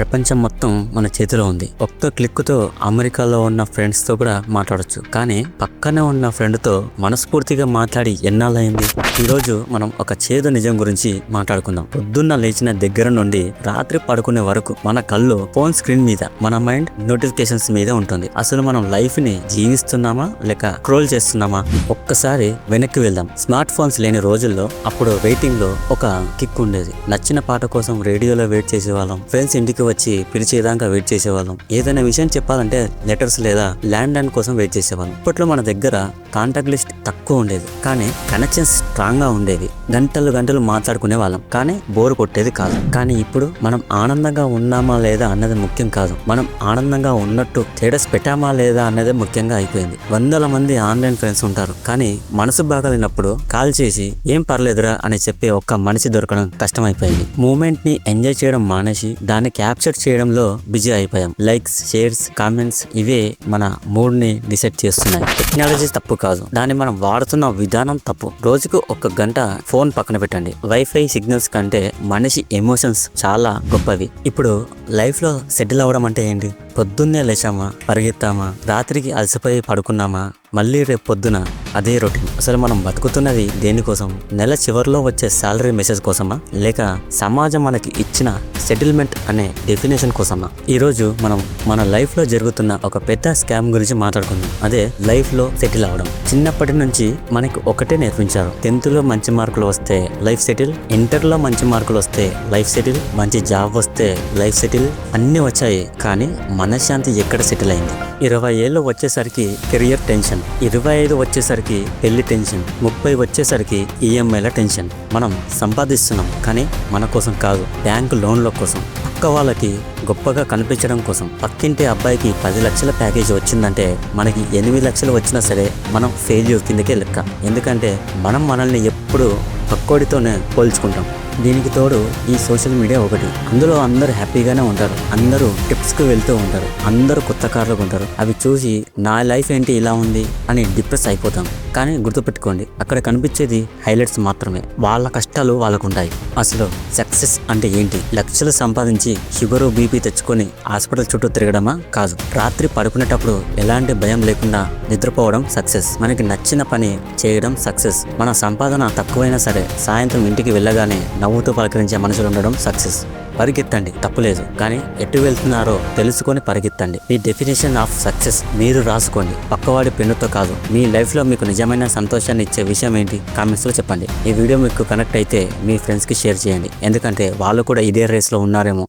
ప్రపంచం మొత్తం మన చేతిలో ఉంది. ఒక్క క్లిక్తో అమెరికాలో ఉన్న ఫ్రెండ్స్తో కూడా మాట్లాడొచ్చు. కానీ పక్కనే ఉన్న ఫ్రెండ్తో మనస్ఫూర్తిగా మాట్లాడి ఎన్నాళ్ళైంది ఈరోజు మనం ఒక చేదు నిజం గురించి మాట్లాడుకుందాం. పొద్దున్న లేచిన దగ్గర నుండి రాత్రి పడుకునే వరకు మన కళ్ళు ఫోన్ స్క్రీన్ మీద మన మైండ్ నోటిఫికేషన్స్ మీద ఉంటుంది. అసలు మనం లైఫ్ని జీవిస్తున్నామా? లేక క్రోల్ చేస్తున్నామా? ఒక్కసారి వెనక్కి వెళ్దాం. స్మార్ట్ ఫోన్స్ లేని రోజుల్లో అప్పుడు వెయిటింగ్లో ఒక కిక్ ఉండేది. నచ్చిన పాట కోసం రేడియోలో వెయిట్ చేసేవాళ్ళం. ఫ్రెండ్స్ ఇంటికి వచ్చి పిలిచేదాకా వెయిట్ చేసేవాళ్ళం. ఏదైనా విషయం చెప్పాలంటే లెటర్స్ లేదా ల్యాండ్ లైన్ కోసం వెయిట్ చేసేవాళ్ళం. ఇప్పట్లో మన దగ్గర కాంటాక్ట్ లిస్ట్ తక్కువ ఉండేది. కానీ కనెక్షన్స్ స్ట్రాంగ్గా ఉండేవి. గంటలు గంటలు మాట్లాడుకునే వాళ్ళం. కానీ బోర్ కొట్టేది కాదు. కానీ ఇప్పుడు మనం ఆనందంగా ఉన్నామా లేదా అన్నది ముఖ్యం కాదు. మనం ఆనందంగా ఉన్నట్టు స్టేటస్ పెట్టామా లేదా అన్నదే ముఖ్యంగా అయిపోయింది. వందల మంది ఆన్లైన్ ఫ్రెండ్స్ ఉంటారు. కానీ మనసు బాగాలేనప్పుడు కాల్ చేసి ఏం పర్లేదురా అని చెప్పే ఒక్క మనిషి దొరకడం కష్టమైపోయింది. మూమెంట్ని ఎంజాయ్ చేయడం మానేసి దాన్ని క్యాప్చర్ చేయడంలో బిజీ అయిపోయాం. లైక్స్ షేర్స్ కామెంట్స్ ఇవే మన మూడ్ని డిసైడ్ చేస్తున్నాయి. టెక్నాలజీ తప్పు కాదు. దాన్ని మనం వాడుతున్న విధానం తప్పు. రోజుకు ఒక గంట ఫోన్ పక్కన పెట్టండి. వైఫై సిగ్నల్స్ కంటే మనిషి ఎమోషన్స్ చాలా గొప్పవి. ఇప్పుడు లైఫ్లో సెటిల్ అవ్వడం అంటే ఏంటి? పొద్దున్నే లేచామా? పరిగెత్తామా? రాత్రికి అలసిపోయి పడుకున్నామా? మళ్ళీ రేపు పొద్దున అదే రొటీన్. అసలు మనం బతుకుతున్నది దేనికోసం? నెల చివరిలో వచ్చే శాలరీ మెసేజ్ కోసమా? లేక సమాజం మనకి ఇచ్చిన సెటిల్మెంట్ అనే డెఫినేషన్ కోసమా? ఈరోజు మనం మన లైఫ్లో జరుగుతున్న ఒక పెద్ద స్కామ్ గురించి మాట్లాడుకుందాం. అదే లైఫ్లో సెటిల్ అవడం చిన్నప్పటి నుంచి మనకి ఒకటే నేర్పించారు. టెన్త్లో మంచి మార్కులు వస్తే లైఫ్ సెటిల్ ఇంటర్లో మంచి మార్కులు వస్తే లైఫ్ సెటిల్ మంచి జాబ్ వస్తే లైఫ్ సెటిల్ అన్నీ వచ్చాయి. కానీ మన మనశ్శాంతి ఎక్కడ సెటిల్ అయింది? ఇరవై ఏళ్ళు వచ్చేసరికి కెరియర్ టెన్షన్ ఇరవై ఐదు వచ్చేసరికి పెళ్ళి టెన్షన్ ముప్పై వచ్చేసరికి ఈఎంఐల టెన్షన్ మనం సంపాదిస్తున్నాం కానీ మన కోసం కాదు బ్యాంకు లోన్ల కోసం. పక్క వాళ్ళకి గొప్పగా కనిపించడం కోసం. పక్కింటి అబ్బాయికి పది లక్షల ప్యాకేజ్ వచ్చిందంటే మనకి ఎనిమిది లక్షలు వచ్చినా సరే మనం ఫెయిల్యూర్ కిందకే లెక్క. ఎందుకంటే మనం మనల్ని ఎప్పుడు పక్కోడితోనే పోల్చుకుంటాం. దీనికి తోడు ఈ సోషల్ మీడియా ఒకటి. అందులో అందరూ హ్యాపీగానే ఉంటారు. అందరూ ట్రిప్స్కి వెళ్తూ ఉంటారు. అందరూ కొత్త కార్లు కొంటారు అవి చూసి నా లైఫ్ ఏంటి? ఇలా ఉంది? అని డిప్రెస్ అయిపోతాం. కానీ గుర్తుపెట్టుకోండి అక్కడ కనిపించేది హైలైట్స్ మాత్రమే. వాళ్ళ కష్టాలు వాళ్ళకు ఉంటాయి అసలు సక్సెస్ అంటే ఏంటి? లక్షలు సంపాదించి షుగరు బీపీ తెచ్చుకొని హాస్పిటల్ చుట్టూ తిరగడమా? కాదు. రాత్రి పడుకునేటప్పుడు ఎలాంటి భయం లేకుండా నిద్రపోవడం సక్సెస్. మనకి నచ్చిన పని చేయడం సక్సెస్. మన సంపాదన తక్కువైనా సరే సాయంత్రం ఇంటికి వెళ్ళగానే నవ్వుతూ పలకరించే మనుషులు ఉండడం సక్సెస్. పరిగెత్తండి తప్పులేదు కానీ ఎటు వెళ్తున్నారో తెలుసుకొని పరిగెత్తండి. మీ డెఫినేషన్ ఆఫ్ సక్సెస్ మీరు రాసుకోండి. పక్కవాడి పెన్నుతో కాదు మీ లైఫ్లో మీకు నిజమైన సంతోషాన్ని ఇచ్చే విషయం ఏంటి? కామెంట్స్లో చెప్పండి. ఈ వీడియో మీకు కనెక్ట్ అయితే మీ ఫ్రెండ్స్కి షేర్ చేయండి. ఎందుకంటే వాళ్ళు కూడా ఇదే రేస్లో ఉన్నారేమో.